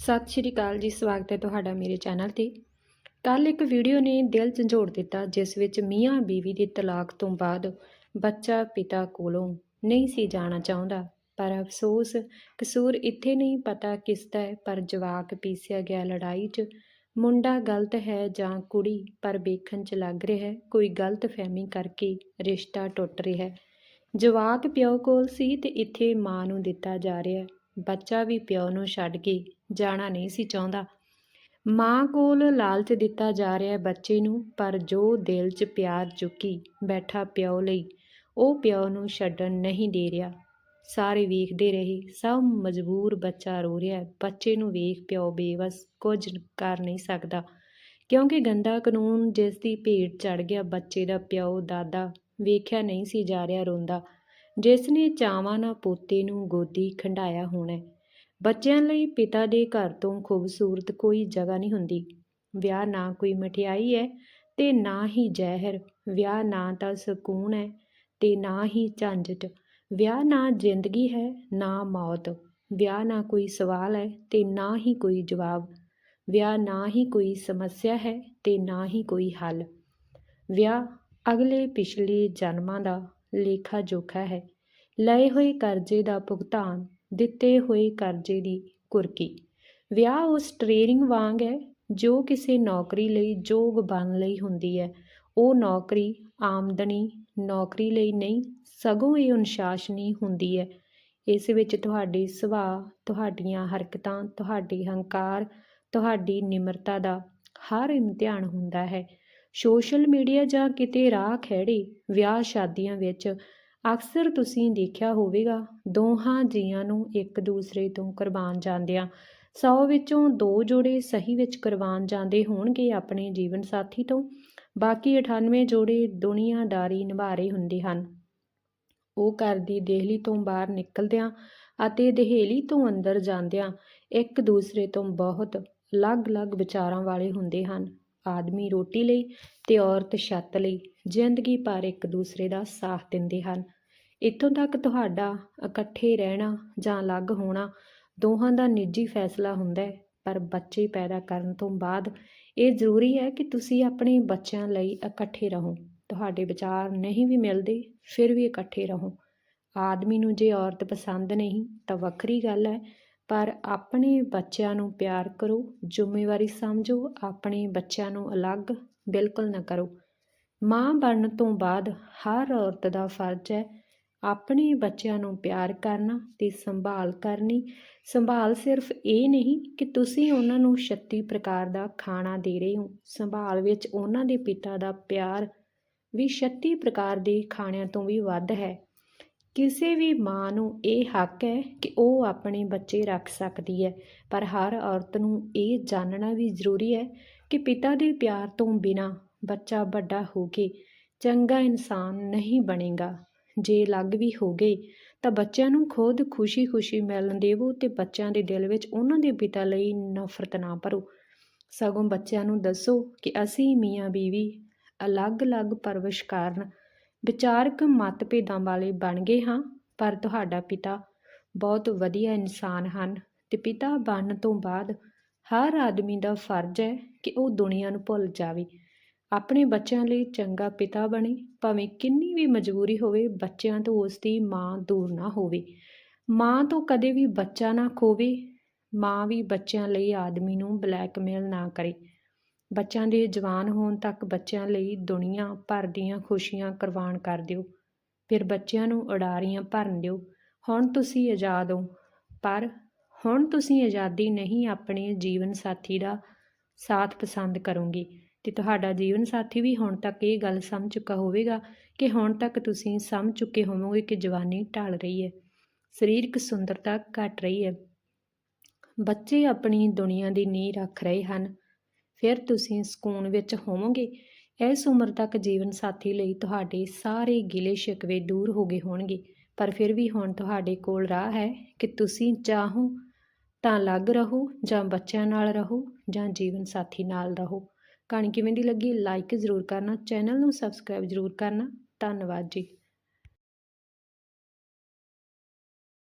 ਸਤਿ ਸ਼੍ਰੀ ਅਕਾਲ ਜੀ, ਸਵਾਗਤ ਹੈ ਤੁਹਾਡਾ ਮੇਰੇ ਚੈਨਲ ਤੇ। ਕੱਲ ਇੱਕ ਵੀਡੀਓ ਨੇ ਦਿਲ ਝੰਜੋੜ ਦਿੱਤਾ, ਜਿਸ ਵਿੱਚ ਮੀਆਂ ਬੀਵੀ ਦੇ ਤਲਾਕ ਤੋਂ ਬਾਅਦ ਬੱਚਾ ਪਿਤਾ ਕੋਲੋਂ ਨਹੀਂ ਸੀ ਜਾਣਾ ਚਾਹੁੰਦਾ। ਪਰ ਅਫਸੋਸ, ਕਸੂਰ ਇੱਥੇ ਨਹੀਂ ਪਤਾ ਕਿਸ ਦਾ ਹੈ, ਪਰ ਜਵਾਕ ਪੀਸਿਆ ਗਿਆ ਲੜਾਈ 'ਚ। ਮੁੰਡਾ ਗਲਤ ਹੈ ਜਾਂ ਕੁੜੀ, ਪਰ ਵੇਖਣ 'ਚ ਲੱਗ ਰਿਹਾ ਹੈ, ਕੋਈ ਗਲਤ ਫਹਿਮੀ ਕਰਕੇ ਰਿਸ਼ਤਾ ਟੁੱਟ ਰਿਹਾ ਹੈ। ਜਵਾਕ ਪਿਓ ਕੋਲ ਸੀ ਤੇ ਇੱਥੇ ਮਾਂ ਨੂੰ ਦਿੱਤਾ ਜਾ ਰਿਹਾ ਹੈ। ਬੱਚਾ ਵੀ ਪਿਓ ਨੂੰ ਛੱਡ ਕੇ ਜਾਣਾ ਨਹੀਂ ਸੀ ਚਾਹੁੰਦਾ। ਮਾਂ ਕੋਲ ਲਾਲਚ ਦਿੱਤਾ ਜਾ ਰਿਹਾ ਬੱਚੇ ਨੂੰ, ਪਰ ਜੋ ਦਿਲ 'ਚ ਪਿਆਰ ਚੁੱਕੀ ਬੈਠਾ ਪਿਓ ਲਈ, ਉਹ ਪਿਓ ਨੂੰ ਛੱਡਣ ਨਹੀਂ ਦੇ ਰਿਹਾ। ਸਾਰੇ ਵੇਖਦੇ ਰਹੇ, ਸਭ ਮਜਬੂਰ ਬੱਚਾ ਰੋ ਰਿਹਾ ਬੱਚੇ ਨੂੰ ਵੇਖ ਪਿਓ ਬੇਵਸ ਕੁਝ ਕਰ ਨਹੀਂ ਸਕਦਾ, ਕਿਉਂਕਿ ਗੰਦਾ ਕਾਨੂੰਨ ਜਿਸ ਦੀ ਭੇਟ ਚੜ ਗਿਆ, ਬੱਚੇ ਦਾ ਪਿਓ ਦਾਦਾ ਵੇਖਿਆ ਨਹੀਂ ਸੀ ਜਾ ਰਿਹਾ ਰੋਂਦਾ। ਜਿਸ ਨੇ ਚਾਵਾਂ ਨਾਲ ਪੋਤੇ ਨੂੰ ਗੋਦੀ ਖੰਡਾਇਆ ਹੋਣਾ ਬੱਚਿਆਂ ਲਈ ਪਿਤਾ ਦੇ ਘਰ ਤੋਂ ਖੂਬਸੂਰਤ ਕੋਈ ਜਗ੍ਹਾ ਨਹੀਂ ਹੁੰਦੀ। ਵਿਆਹ ਨਾ ਕੋਈ ਮਠਿਆਈ ਹੈ ਤੇ ਨਾ ਹੀ ਜ਼ਹਿਰ। ਵਿਆਹ ਨਾ ਤਾਂ ਸਕੂਨ ਹੈ ਤੇ ਨਾ ਹੀ ਝੰਜਟ। ਵਿਆਹ ਨਾ ਜ਼ਿੰਦਗੀ ਹੈ, ਨਾ ਮੌਤ। ਵਿਆਹ ਨਾ ਕੋਈ ਸਵਾਲ ਹੈ ਤੇ ਨਾ ਹੀ ਕੋਈ ਜਵਾਬ। ਵਿਆਹ ਨਾ ਹੀ ਕੋਈ ਸਮੱਸਿਆ ਹੈ ਤੇ ਨਾ ਹੀ ਕੋਈ ਹੱਲ। ਵਿਆਹ ਅਗਲੇ ਪਿਛਲੇ ਜਨਮਾਂ ਦਾ ਲੇਖਾ ਜੋਖਾ ਹੈ। ਲਏ ਹੋਏ ਕਰਜ਼ੇ ਦਾ ਭੁਗਤਾਨ, ਦਿੱਤੇ ਹੋਏ ਕਰਜ਼ੇ ਦੀ ਕੁਰਕੀ। ਵਿਆਹ ਉਸ ਟ੍ਰੇਨਿੰਗ ਵਾਂਗ ਹੈ, ਜੋ ਕਿਸੇ ਨੌਕਰੀ ਲਈ ਯੋਗ ਬਣ ਲਈ ਹੁੰਦੀ ਹੈ। ਉਹ ਨੌਕਰੀ ਆਮਦਨੀ, ਨੌਕਰੀ ਲਈ ਨਹੀਂ, ਸਗੋਂ ਇਹ ਅਨੁਸ਼ਾਸਨੀ ਹੁੰਦੀ ਹੈ। ਇਸ ਵਿੱਚ ਤੁਹਾਡੇ ਸੁਭਾਅ, ਤੁਹਾਡੀਆਂ ਹਰਕਤਾਂ, ਤੁਹਾਡੇ ਹੰਕਾਰ, ਤੁਹਾਡੀ ਨਿਮਰਤਾ ਦਾ ਹਰ ਇਮਤਿਹਾਨ ਹੁੰਦਾ ਹੈ। ਸੋਸ਼ਲ ਮੀਡੀਆ ਜਾਂ ਕਿਤੇ ਰਾਹ ਖਹਿੜੇ, ਵਿਆਹ ਸ਼ਾਦੀਆਂ ਵਿੱਚ ਅਕਸਰ ਤੁਸੀਂ ਦੇਖਿਆ ਹੋਵੇਗਾ, ਦੋਹਾਂ ਜੀਆਂ ਨੂੰ ਇੱਕ ਦੂਸਰੇ ਤੋਂ ਕੁਰਬਾਨ ਜਾਂਦਿਆਂ। ਸੌ ਵਿੱਚੋਂ ਦੋ ਜੋੜੇ ਸਹੀ ਵਿੱਚ ਕੁਰਬਾਨ ਜਾਂਦੇ ਹੋਣਗੇ ਆਪਣੇ ਜੀਵਨ ਸਾਥੀ ਤੋਂ। ਬਾਕੀ 98 ਜੋੜੇ ਦੁਨੀਆਦਾਰੀ ਨਿਭਾ ਰਹੇ ਹੁੰਦੇ ਹਨ। ਉਹ ਘਰ ਦੀ ਦੇਹਲੀ ਤੋਂ ਬਾਹਰ ਨਿਕਲਦਿਆਂ ਅਤੇ ਦਹੇਲੀ ਤੋਂ ਅੰਦਰ ਜਾਂਦਿਆਂ ਇੱਕ ਦੂਸਰੇ ਤੋਂ ਬਹੁਤ ਅਲੱਗ-ਅਲੱਗ ਵਿਚਾਰਾਂ ਵਾਲੇ ਹੁੰਦੇ ਹਨ। ਆਦਮੀ ਰੋਟੀ ਲਈ ਤੇ ਔਰਤ ਛੱਤ ਲਈ, ਜ਼ਿੰਦਗੀ ਭਰ ਇੱਕ ਦੂਸਰੇ ਦਾ ਸਾਥ ਦਿੰਦੇ ਹਨ। ਇੱਥੋਂ ਤੱਕ ਤੁਹਾਡਾ ਇਕੱਠੇ ਰਹਿਣਾ ਜਾਂ ਅਲੱਗ ਹੋਣਾ ਦੋਹਾਂ ਦਾ ਨਿੱਜੀ ਫੈਸਲਾ ਹੁੰਦਾ ਹੈ, ਪਰ ਬੱਚੇ ਪੈਦਾ ਕਰਨ ਤੋਂ ਬਾਅਦ ਇਹ ਜ਼ਰੂਰੀ ਹੈ ਕਿ ਤੁਸੀਂ ਆਪਣੇ ਬੱਚਿਆਂ ਲਈ ਇਕੱਠੇ ਰਹੋ। ਤੁਹਾਡੇ ਵਿਚਾਰ ਨਹੀਂ ਵੀ ਮਿਲਦੇ, ਫਿਰ ਵੀ ਇਕੱਠੇ ਰਹੋ। ਆਦਮੀ ਨੂੰ ਜੇ ਔਰਤ ਪਸੰਦ ਨਹੀਂ, ਤਾਂ ਵੱਖਰੀ ਗੱਲ ਹੈ ਪਰ ਆਪਣੇ ਬੱਚਿਆਂ ਨੂੰ ਪਿਆਰ ਕਰੋ, ਜ਼ਿੰਮੇਵਾਰੀ ਸਮਝੋ, ਆਪਣੇ ਬੱਚਿਆਂ ਨੂੰ ਅਲੱਗ ਬਿਲਕੁਲ ਨਾ ਕਰੋ। ਮਾਂ ਬਣਨ ਤੋਂ ਬਾਅਦ ਹਰ ਔਰਤ ਦਾ ਫਰਜ਼ ਹੈ ਆਪਣੇ ਬੱਚਿਆਂ ਨੂੰ ਪਿਆਰ ਕਰਨਾ ਤੇ ਸੰਭਾਲ ਕਰਨੀ। ਸੰਭਾਲ ਸਿਰਫ ਇਹ ਨਹੀਂ ਕਿ ਤੁਸੀਂ ਉਹਨਾਂ ਨੂੰ 36 ਪ੍ਰਕਾਰ ਦਾ ਖਾਣਾ ਦੇ ਰਹੇ ਹੋ। ਸੰਭਾਲ ਵਿੱਚ ਉਹਨਾਂ ਦੇ ਪਿਤਾ ਦਾ ਪਿਆਰ ਵੀ 36 ਪ੍ਰਕਾਰ ਦੇ ਖਾਣਿਆਂ ਤੋਂ ਵੀ ਵੱਧ ਹੈ। ਕਿਸੇ ਵੀ ਮਾਂ ਨੂੰ ਇਹ ਹੱਕ ਹੈ ਕਿ ਉਹ ਆਪਣੇ ਬੱਚੇ ਰੱਖ ਸਕਦੀ ਹੈ, ਪਰ ਹਰ ਔਰਤ ਨੂੰ ਇਹ ਜਾਣਨਾ ਵੀ ਜ਼ਰੂਰੀ ਹੈ ਕਿ ਪਿਤਾ ਦੇ ਪਿਆਰ ਤੋਂ ਬਿਨਾ ਬੱਚਾ ਵੱਡਾ ਹੋ ਕੇ ਚੰਗਾ ਇਨਸਾਨ ਨਹੀਂ ਬਣੇਗਾ। ਜੇ ਲੱਗ ਵੀ ਹੋ ਗਏ ਤਾਂ ਬੱਚਿਆਂ ਨੂੰ ਖੁਦ ਖੁਸ਼ੀ-ਖੁਸ਼ੀ ਮਿਲਣ ਦੇਵੋ ਤੇ ਬੱਚਿਆਂ ਦੇ ਦਿਲ ਵਿੱਚ ਉਹਨਾਂ ਦੇ ਪਿਤਾ ਲਈ ਨਫ਼ਰਤ ਨਾ ਭਰੋ। ਸਗੋਂ ਬੱਚਿਆਂ ਨੂੰ ਦੱਸੋ ਕਿ ਅਸੀਂ ਮੀਆਂ ਬੀਵੀ ਅਲੱਗ-ਅਲੱਗ ਪਰਵਿਸ਼ ਕਾਰਨ ਵਿਚਾਰਕ ਮਤਭੇਦਾਂ ਵਾਲੇ ਬਣ ਗਏ ਹਾਂ, ਪਰ ਤੁਹਾਡਾ ਪਿਤਾ ਬਹੁਤ ਵਧੀਆ ਇਨਸਾਨ ਹਨ ਤੇ ਪਿਤਾ ਬਣਨ ਤੋਂ ਬਾਅਦ ਹਰ ਆਦਮੀ ਦਾ ਫਰਜ਼ ਹੈ ਕਿ ਉਹ ਦੁਨੀਆ ਨੂੰ ਭੁੱਲ ਜਾਵੇ। ਆਪਣੇ ਬੱਚਿਆਂ ਲਈ ਚੰਗਾ ਪਿਤਾ ਬਣੇ, ਭਾਵੇਂ ਕਿੰਨੀ ਵੀ ਮਜਬੂਰੀ ਹੋਵੇ, ਬੱਚਿਆਂ ਤੋਂ ਉਸ ਦੀ ਮਾਂ ਦੂਰ ਨਾ ਹੋਵੇ। ਮਾਂ ਤੋਂ ਕਦੇ ਵੀ ਬੱਚਾ ਨਾ ਖੋਵੇ, ਮਾਂ ਵੀ ਬੱਚਿਆਂ ਲਈ ਆਦਮੀ ਨੂੰ ਬਲੈਕਮੇਲ ਨਾ ਕਰੇ। ਬੱਚਿਆਂ ਦੇ ਜਵਾਨ ਹੋਣ ਤੱਕ ਬੱਚਿਆਂ ਲਈ ਦੁਨੀਆ ਭਰ ਦੀਆਂ ਖੁਸ਼ੀਆਂ ਕੁਰਬਾਨ ਕਰ ਦਿਓ। ਫਿਰ ਬੱਚਿਆਂ ਨੂੰ ਉਡਾਰੀਆਂ ਭਰਨ ਦਿਓ। ਹੁਣ ਤੁਸੀਂ ਆਜ਼ਾਦ ਹੋ। ਪਰ ਹੁਣ ਤੁਸੀਂ ਆਜ਼ਾਦੀ ਨਹੀਂ ਆਪਣੇ ਜੀਵਨ ਸਾਥੀ ਦਾ ਸਾਥ ਪਸੰਦ ਕਰੋਗੇ। ਤੇ ਤੁਹਾਡਾ ਜੀਵਨ ਸਾਥੀ ਵੀ ਹੁਣ ਤੱਕ ਇਹ ਗੱਲ ਸਮਝ ਚੁੱਕਾ ਹੋਵੇਗਾ ਕਿ ਹੁਣ ਤੱਕ ਤੁਸੀਂ ਸਮਝ ਚੁੱਕੇ ਹੋਵੋਗੇ ਕਿ ਜਵਾਨੀ ਢਲ ਰਹੀ ਹੈ। ਸਰੀਰਕ ਸੁੰਦਰਤਾ ਘਟ ਰਹੀ ਹੈ। ਬੱਚੇ ਆਪਣੀ ਦੁਨੀਆ ਦੀ ਨੀਂਹ ਰੱਖ ਰਹੇ ਹਨ। ਫਿਰ ਤੁਸੀਂ ਸਕੂਨ ਵਿੱਚ ਹੋਵੋਗੇ। ਇਸ ਉਮਰ ਤੱਕ ਜੀਵਨ ਸਾਥੀ ਲਈ ਤੁਹਾਡੇ ਸਾਰੇ ਗਿਲੇ ਸ਼ਿਕਵੇ ਦੂਰ ਹੋ ਗਏ ਹੋਣਗੇ। ਪਰ ਫਿਰ ਵੀ ਹੁਣ ਤੁਹਾਡੇ ਕੋਲ ਰਾਹ ਹੈ ਕਿ ਤੁਸੀਂ ਚਾਹੋ ਤਾਂ ਅਲੱਗ ਰਹੋ ਜਾਂ ਬੱਚਿਆਂ ਨਾਲ ਰਹੋ ਜਾਂ ਜੀਵਨ ਸਾਥੀ ਨਾਲ ਰਹੋ। ਕਹਾਣੀ ਕਿਵੇਂ ਦੀ ਲੱਗੀ? ਲਾਈਕ ਜ਼ਰੂਰ ਕਰਨਾ। ਚੈਨਲ ਨੂੰ ਸਬਸਕ੍ਰਾਈਬ ਜ਼ਰੂਰ ਕਰਨਾ। ਧੰਨਵਾਦ ਜੀ।